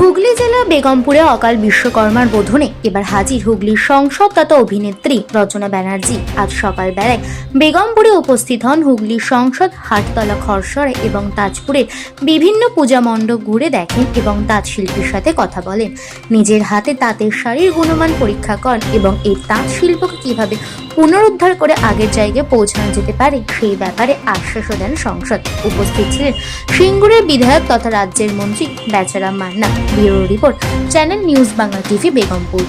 হুগলি জেলা বেগমপুরে অকাল বিশ্বকর্মার বোধনে এবার হাজির হুগলির সংসদদাতা অভিনেত্রী রচনা ব্যানার্জি। আজ সকালবেলায় বেগমপুরে উপস্থিত হন হুগলির সংসদ হাটতলা খরসরে এবং তাজপুরের বিভিন্ন পূজা মণ্ডপ ঘুরে দেখেন এবং তাঁত শিল্পীর সাথে কথা বলেন। নিজের হাতে তাঁতের শাড়ির গুণমান পরীক্ষা করেন এবং এই তাঁত শিল্পকে কীভাবে পুনরুদ্ধার করে আগের জায়গায় পৌঁছানো যেতে পারে, সেই ব্যাপারে আশ্বাসও দেন সংসদ। উপস্থিত ছিলেন সিঙ্গুরের বিধায়ক তথা রাজ্যের মন্ত্রী Becharam Manna. Bureau report, channel news Bangla TV, Begampur.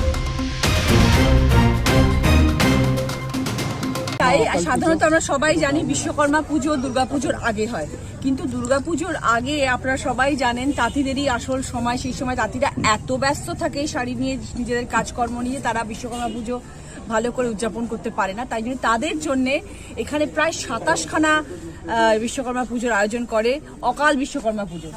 তাই সাধারণত আমরা সবাই জানি বিশ্বকর্মা পুজো দুর্গাপুজোর আগে হয়। কিন্তু দুর্গাপুজোর আগে আপনারা সবাই জানেন তাঁতিদেরই আসল সময়, সেই সময় তাঁতিরা এত ব্যস্ত থাকে শাড়ি নিয়ে, নিজেদের কাজকর্ম নিয়ে, তারা বিশ্বকর্মা পুজো ভালো করে উদযাপন করতে পারে না। তাই জন্য তাদের জন্য এখানে প্রায় সাতাশখানা বিশ্বকর্মা পুজোর আয়োজন করে অকাল বিশ্বকর্মা পুজো।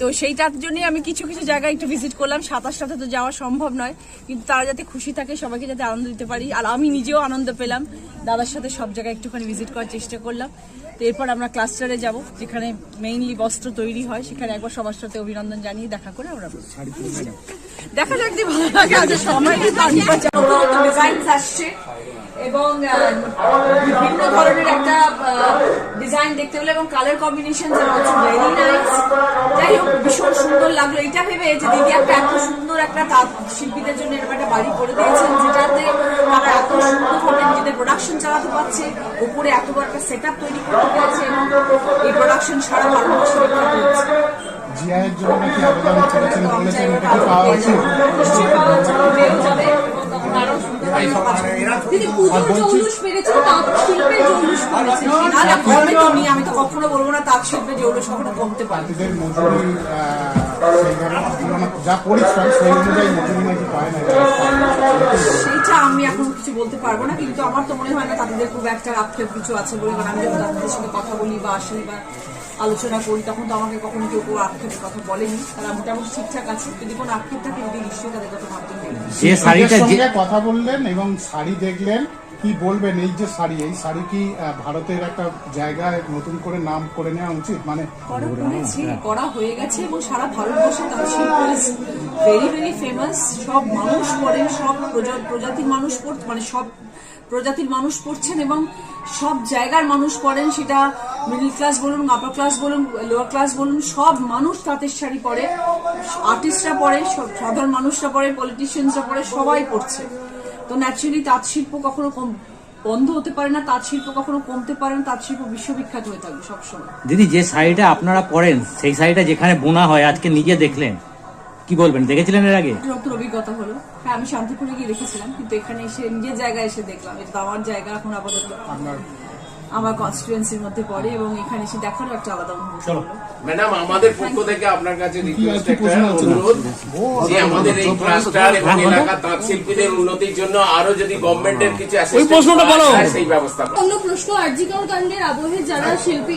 তো সেইটার জন্যই আমি কিছু কিছু জায়গায় একটু ভিজিট করলাম। সাতাশটাতে তো যাওয়া সম্ভব নয়, কিন্তু তারা যাতে খুশি থাকে, সবাইকে যাতে আনন্দ দিতে পারি। আর আমি নিজেও আনন্দ পেলাম। দাদার সাথে সব জায়গায় একটুখানি ভিজিট করার চেষ্টা করলাম। তো এরপর আমরা ক্লাস্টারে যাব, যেখানে মেইনলি বস্ত্র তৈরি হয়। সেখানে একবার সবার সাথে অভিনন্দন জানিয়ে দেখা করে আমরা দেখা যাক যে ভালো লাগে। আজ সময় ডিজাইন আসছে। এবং বিভিন্ন ধরনের একটা ডিজাইন দেখতে হলো এবং কালার কম্বিনেশন ভেরি নাইস যাই হোক, ভীষণ সুন্দর লাগল। এটা ভেবে যে দিদি একটা এত সুন্দর একটা শিল্পীদের জন্য এরকম একটা বাড়ি করে দিয়েছেন, যেটাতে তারা এত সুন্দরভাবে নিজেদের প্রোডাকশন চালাতে পারছে উপরে এত বড় একটা সেট তৈরি করতে পারছে, এবং এই প্রোডাকশন সারা ভারতবর্ষে হচ্ছে জিআইয়ের জন্য নাকি আবেদন করেছেন বলেছেন এটা কি পাওয়া উচিত নি, আমি তো কখনো বলব না তাঁত শিল্পের জৌলুস কখনো কমতে পারে। তাঁতিদের মজুরি আহ, সেইভাবে তুলনা- যা পরিশ্রম সেই অনুযায়ী মজুরি নাকি পায় না সেইটা আমি এখন কিছু বলতে পারব না কিন্তু আমার তো মনে হয় না তাদের খুব একটা আক্ষেপ কিছু আছে বলে কারণ আমি যখন তাদের সঙ্গে কথা বলি বা আসি বা আলোচনা করি তখন তো আমাকে কখনো কেউ কেউ আক্ষেপের কথা বলেনি। তারা মোটামুটি ঠিকঠাক আছে। যদি কোনো আক্ষেপ থাকে যদি নিশ্চয়ই তাদের কথা ভাবতে যে শাড়িটা যে কথা বললেন এবং শাড়ি দেখলেন কি বলবেন এই যে শাড়ি? এই শাড়ি কি ভারতের একটা জায়গায় নতুন করে নাম করে নেওয়া উচিত? মানে করা হয়ে গেছে এবং সারা ভারতবর্ষে তার শিল্প ভেরি ভেরি ফেমাস সব মানুষ পড়েন সব প্রজাতির মানুষ পড় মানে সব প্রজাতির মানুষ পড়ছেন এবং সব জায়গার মানুষ পড়েন। সেটা মিডল ক্লাস বলুন আপার ক্লাস বলুন লোয়ার ক্লাস বলুন সব মানুষ তাঁতের শাড়ি পরে আর্টিস্টরা পরে সব সাধারণ মানুষরা পরে পলিটিশিয়ানসরা পরে সবাই পড়ছে তো ন্যাচারালি তাঁত শিল্প কখনো কম বন্ধ হতে পারে না তাঁত শিল্প কখনো কমতে পারে না তাঁত শিল্প বিশ্ববিখ্যাত হয়ে থাকবে সবসময়। দিদি যে শাড়িটা আপনারা পরেন সেই শাড়িটা যেখানে বোনা হয় আজকে নিজে দেখলেন কি বলবেন দেখেছিলেন এর আগে? নতুন অভিজ্ঞতা হলো। হ্যাঁ আমি শান্তিপুরে গিয়ে দেখেছিলাম কিন্তু এখানে এসে নিজের জায়গায় এসে দেখলাম এটা আমার জায়গা এখন আপাতত। আপনার আমার কনস্টিটুয়েন্সির মধ্যে পড়ে এবং এখানে এসে দেখারও একটা আলাদা অনুভূতি ম্যাডাম আমাদের পক্ষ থেকে আপনার কাছে রিকোয়েস্ট একটা অনুরোধ যে আমাদের এই ক্লাস্টার এবং এলাকা তাঁত শিল্পীদের উন্নতির জন্য আরও যদি গভর্নমেন্টের কিছু প্রশ্নটা বলো। সেই ব্যবস্থা অন্য প্রশ্ন আরজিকর কাণ্ডের আবহে যারা শিল্পী